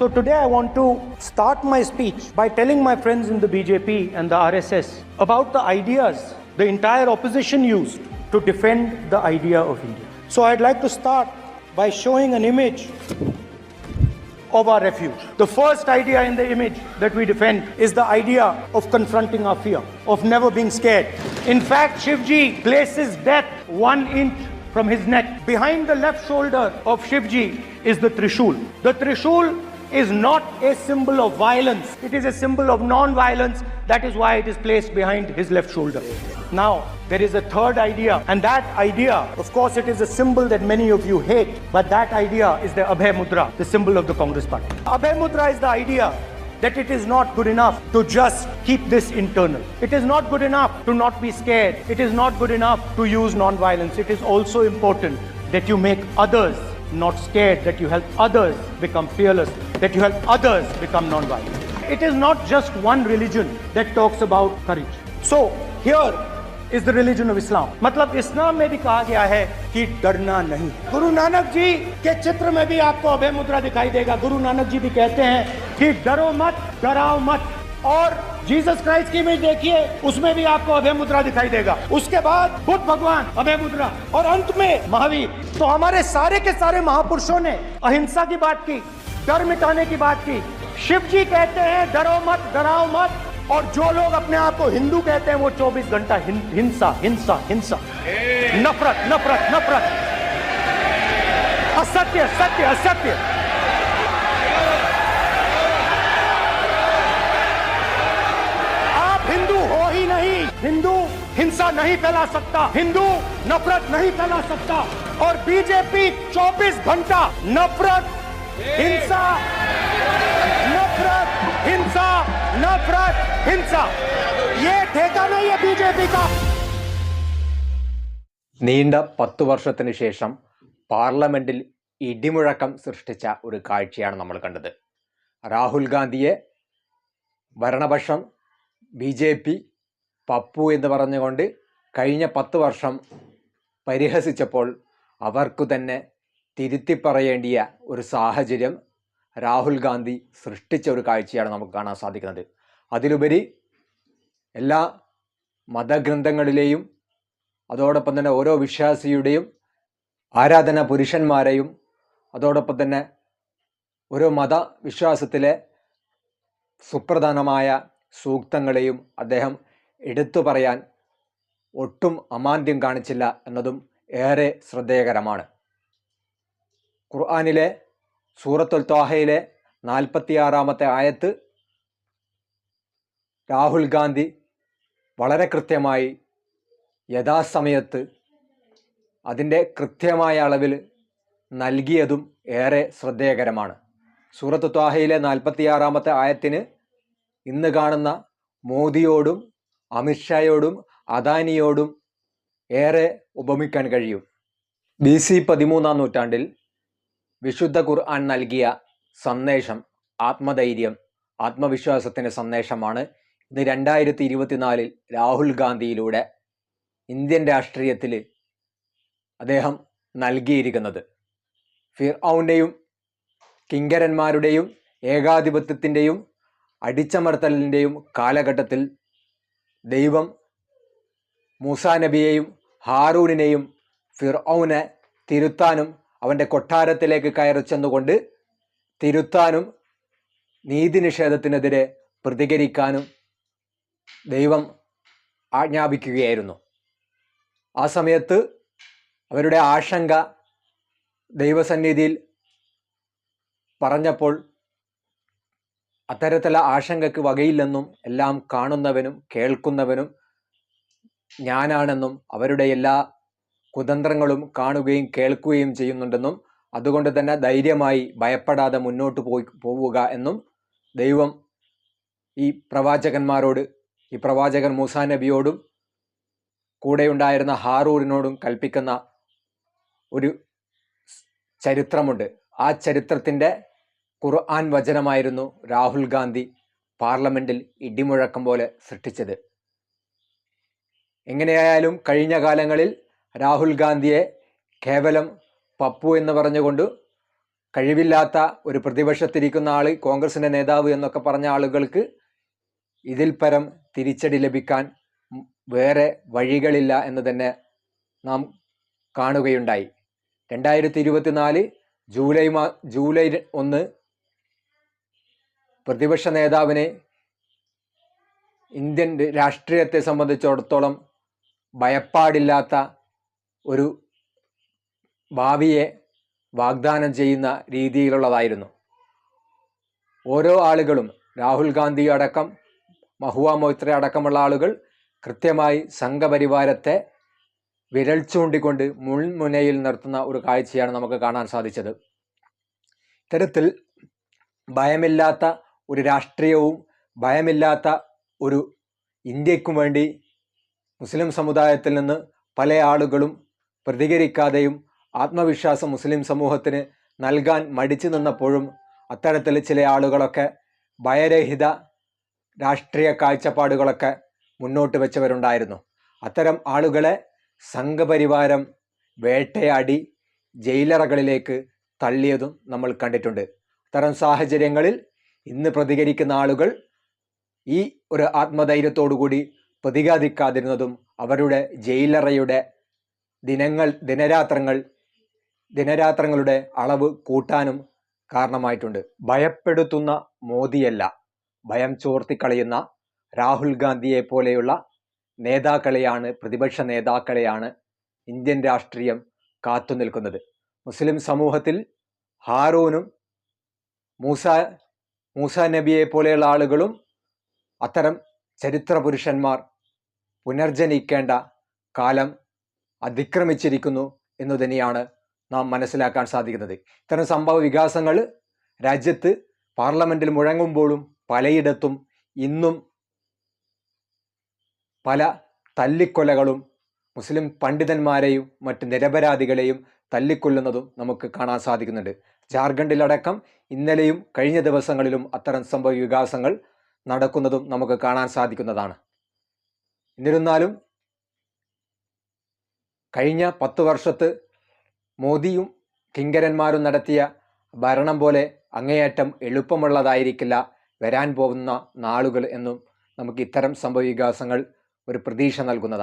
So today I want to start my speech by telling my friends in the BJP and the RSS about the ideas the entire opposition used to defend the idea of India. So I'd like to start by showing an image of our refuge. The first idea in the image that we defend is the idea of confronting our fear, of never being scared. In fact, Shivji places death one inch from his neck. Behind the left shoulder of Shivji is the Trishul. The Trishul is not a symbol of violence, it is a symbol of non violence. That is why it is placed behind his left shoulder. Now, there is a third idea, and that idea, of course, it is a symbol that many of you hate, but that idea is the Abhay Mudra, the symbol of the Congress party. Abhay Mudra is the idea that it is not good enough to just keep this internal. It is not good enough to not be scared. It is not good enough to use non-violence. It is also important that you make others not scared, that you help others become fearless, that you help others become non-violent. It is not just one religion that talks about courage. So, here is the religion of Islam. मतलब इस्लाम में भी कहा गया है कि डरना नहीं गुरु नानक जी के चित्र में भी आपको अभय मुद्रा दिखाई देगा गुरु नानक जी भी कहते हैं कि डरो मत डराओ मत और जीसस क्राइस्ट की इमेज देखिए उसमें भी आपको अभय मुद्रा दिखाई देगा उसके बाद बुद्ध भगवान अभय मुद्रा और अंत में महावीर तो हमारे सारे के सारे महापुरुषों ने अहिंसा की बात की डर मिटाने की बात की। शिव जी कहते हैं, डरो मत, डराओ मत। और जो लोग अपने आप को हिंदू कहते हैं, वो 24 घंटा हिंसा हिंसा हिंसा। नफरत नफरत नफरत। असत्य, सत्य, असत्य। आप हिंदू हो ही नहीं। हिंदू हिंसा नहीं फैला सकता। हिंदू नफरत नहीं फैला सकता। और बीजेपी 24 घंटा नफरत हिंसा नफरत हिंसा नफरत हिंसा ये ठेका नहीं है बीजेपी का നീണ്ട പത്തു വർഷത്തിന് ശേഷം പാർലമെന്റിൽ ഇടിമുഴക്കം സൃഷ്ടിച്ച ഒരു കാഴ്ചയാണ് നമ്മൾ കണ്ടത് രാഹുൽ ഗാന്ധിയെ ഭരണപക്ഷം ബി ജെ പി പപ്പു എന്ന് പറഞ്ഞുകൊണ്ട് കഴിഞ്ഞ പത്ത് വർഷം പരിഹസിച്ചപ്പോൾ അവർക്കു തന്നെ തിരുത്തി പറയേണ്ടിയ ഒരു സാഹചര്യം രാഹുൽ ഗാന്ധി സൃഷ്ടിച്ച ഒരു കാഴ്ചയാണ് നമുക്ക് കാണാൻ സാധിക്കുന്നത്. അതിലുപരി എല്ലാ മതഗ്രന്ഥങ്ങളിലെയും അതോടൊപ്പം തന്നെ ഓരോ വിശ്വാസിയുടെയും ആരാധന പുരുഷന്മാരെയും അതോടൊപ്പം തന്നെ ഓരോ മതവിശ്വാസത്തിലെ സുപ്രധാനമായ സൂക്തങ്ങളെയും അദ്ദേഹം എടുത്തു പറയാൻ ഒട്ടും അമാന്ത്യം കാണിച്ചില്ല എന്നതും ഏറെ ശ്രദ്ധേയകരമാണ്. ഖുർആാനിലെ സൂറത്തുൽ ത്വാഹയിലെ നാൽപ്പത്തിയാറാമത്തെ ആയത്ത് രാഹുൽ ഗാന്ധി വളരെ കൃത്യമായി യഥാസമയത്ത് അതിന്റെ കൃത്യമായ അളവിൽ നൽകിയതും ഏറെ ശ്രദ്ധേയകരമാണ്. സൂറത്ത് ത്വാഹയിലെ നാൽപ്പത്തിയാറാമത്തെ ആയത്തിന് ഇന്ന് കാണുന്ന മോദിയോടും അമിത്ഷായോടും അദാനിയോടും ഏറെ ഉപമിക്കാൻ കഴിയും. ബി സി പതിമൂന്നാം നൂറ്റാണ്ടിൽ വിശുദ്ധ ഖുർആൻ നൽകിയ സന്ദേശം ആത്മധൈര്യം ആത്മവിശ്വാസത്തിന്റെ സന്ദേശമാണ് ഇന്ന് രണ്ടായിരത്തി ഇരുപത്തിനാലിൽ രാഹുൽ ഗാന്ധിയിലൂടെ ഇന്ത്യൻ രാഷ്ട്രീയത്തിൽ അദ്ദേഹം നൽകിയിരിക്കുന്നത്. ഫിർഔന്റെയും കിങ്കരന്മാരുടെയും ഏകാധിപത്യത്തിന്റെയും അടിച്ചമർത്തലിന്റെയും കാലഘട്ടത്തിൽ ദൈവം മൂസാ നബിയെയും ഹാറൂനിനെയും ഫിർഔനെ തിരുത്താനും അവന്റെ കൊട്ടാരത്തിലേക്ക് കയറി ചെന്നുകൊണ്ട് തിരുത്താനും നീതിനിഷേധത്തിനെതിരെ പ്രതികരിക്കാനും ദൈവം ആജ്ഞാപിക്കുകയായിരുന്നു. ആ സമയത്ത് അവരുടെ ആശങ്ക ദൈവസന്നിധിയിൽ പറഞ്ഞപ്പോൾ അത്തരത്തിലുള്ള ആശങ്കയ്ക്ക് വകയില്ലെന്നും എല്ലാം കാണുന്നവനും കേൾക്കുന്നവനും ഞാനാണെന്നും അവരുടെ എല്ലാ കുതന്ത്രങ്ങളും കാണുകയും കേൾക്കുകയും ചെയ്യുന്നുണ്ടെന്നും അതുകൊണ്ട് തന്നെ ധൈര്യമായി ഭയപ്പെടാതെ മുന്നോട്ട് പോയി പോവുക എന്നും ദൈവം ഈ പ്രവാചകന്മാരോട് ഈ പ്രവാചകൻ മൂസാ നബിയോടും കൂടെയുണ്ടായിരുന്ന ഹാറൂറിനോടും കൽപ്പിക്കുന്ന ഒരു ചരിത്രമുണ്ട്. ആ ചരിത്രത്തിന്റെ ഖുർആൻ വചനമായിരുന്നു രാഹുൽ ഗാന്ധി പാർലമെന്റിൽ ഇടിമുഴക്കം പോലെ സൃഷ്ടിച്ചത്. എങ്ങനെയായാലും കഴിഞ്ഞ കാലങ്ങളിൽ രാഹുൽ ഗാന്ധിയെ കേവലം പപ്പു എന്ന് പറഞ്ഞുകൊണ്ട് കഴിവില്ലാത്ത ഒരു പ്രതിപക്ഷത്തിരിക്കുന്ന ആൾ കോൺഗ്രസിന്റെ നേതാവ് എന്നൊക്കെ പറഞ്ഞ ആളുകൾക്ക് ഇതിൽ പരം തിരിച്ചടി ലഭിക്കാൻ വേറെ വഴികളില്ല എന്ന് തന്നെ നാം കാണുകയുണ്ടായി. രണ്ടായിരത്തി ഇരുപത്തിനാല് ജൂലൈ മാ ജൂലൈ ഒന്ന് പ്രതിപക്ഷ നേതാവിനെ ഇന്ത്യൻ രാഷ്ട്രീയത്തെ സംബന്ധിച്ചിടത്തോളം ഭയപ്പാടില്ലാത്ത ഒരു ഭാവിയെ വാഗ്ദാനം ചെയ്യുന്ന രീതിയിലുള്ളതായിരുന്നു. ഓരോ ആളുകളും രാഹുൽ ഗാന്ധി അടക്കം മഹുവ മൊയ്ത്ര അടക്കമുള്ള ആളുകൾ കൃത്യമായി സംഘപരിവാരത്തെ വിരൽ ചൂണ്ടിക്കൊണ്ട് മുൾമുനയിൽ നിർത്തുന്ന ഒരു കാഴ്ചയാണ് നമുക്ക് കാണാൻ സാധിച്ചത്. ഇത്തരത്തിൽ ഭയമില്ലാത്ത ഒരു രാഷ്ട്രീയവും ഭയമില്ലാത്ത ഒരു ഇന്ത്യക്കും വേണ്ടി മുസ്ലിം സമുദായത്തിൽ നിന്ന് പല ആളുകളും പ്രതികരിക്കാതെയും ആത്മവിശ്വാസം മുസ്ലിം സമൂഹത്തിന് നൽകാൻ മടിച്ചു നിന്നപ്പോഴും അത്തരത്തിൽ ചില ആളുകളൊക്കെ ഭയരഹിത രാഷ്ട്രീയ കാഴ്ചപ്പാടുകളൊക്കെ മുന്നോട്ട് വെച്ചവരുണ്ടായിരുന്നു. അത്തരം ആളുകളെ സംഘപരിവാരം വേട്ടയാടി ജയിലറകളിലേക്ക് തള്ളിയതും നമ്മൾ കണ്ടിട്ടുണ്ട്. അത്തരം സാഹചര്യങ്ങളിൽ ഇന്ന് പ്രതികരിക്കുന്ന ആളുകൾ ഈ ഒരു ആത്മധൈര്യത്തോടു കൂടി പ്രതികാതിക്കാതിരുന്നതും അവരുടെ ജയിലറയുടെ ദിനങ്ങൾ ദിനരാത്രങ്ങൾ ദിനരാത്രങ്ങളുടെ അളവ് കൂട്ടാനും കാരണമായിട്ടുണ്ട്. ഭയപ്പെടുത്തുന്ന മോദിയല്ല ഭയം ചോർത്തിക്കളയുന്ന രാഹുൽ ഗാന്ധിയെ പോലെയുള്ള നേതാക്കളെയാണ് പ്രതിപക്ഷ നേതാക്കളെയാണ് ഇന്ത്യൻ രാഷ്ട്രീയം കാത്തു നിൽക്കുന്നത്. മുസ്ലിം സമൂഹത്തിൽ ഹാറൂനും മൂസ മൂസ നബിയെ പോലെയുള്ള ആളുകളും അത്തരം ചരിത്ര പുരുഷന്മാർ പുനർജനിക്കേണ്ട കാലം അതിക്രമിച്ചിരിക്കുന്നു എന്ന് തന്നെയാണ് നാം മനസ്സിലാക്കാൻ സാധിക്കുന്നത്. ഇത്തരം സംഭവ വികാസങ്ങൾ രാജ്യത്ത് പാർലമെന്റിൽ മുഴങ്ങുമ്പോഴും പലയിടത്തും ഇന്നും പല തല്ലിക്കൊലകളും മുസ്ലിം പണ്ഡിതന്മാരെയും മറ്റ് നിരപരാധികളെയും തല്ലിക്കൊല്ലുന്നതും നമുക്ക് കാണാൻ സാധിക്കുന്നുണ്ട്. ജാർഖണ്ഡിലടക്കം ഇന്നലെയും കഴിഞ്ഞ ദിവസങ്ങളിലും അത്തരം സംഭവ വികാസങ്ങൾ നടക്കുന്നതും നമുക്ക് കാണാൻ സാധിക്കുന്നതാണ്. എന്നിരുന്നാലും കഴിഞ്ഞ പത്ത് വർഷത്ത് മോദിയും കിങ്കരന്മാരും നടത്തിയ ഭരണം പോലെ അങ്ങേയറ്റം എളുപ്പമുള്ളതായിരിക്കില്ല വരാൻ പോകുന്ന നാളുകൾ എന്നും നമുക്ക് ഇത്തരം സംഭവ വികാസങ്ങൾ ഒരു പ്രതീക്ഷ നൽകുന്നതാണ്.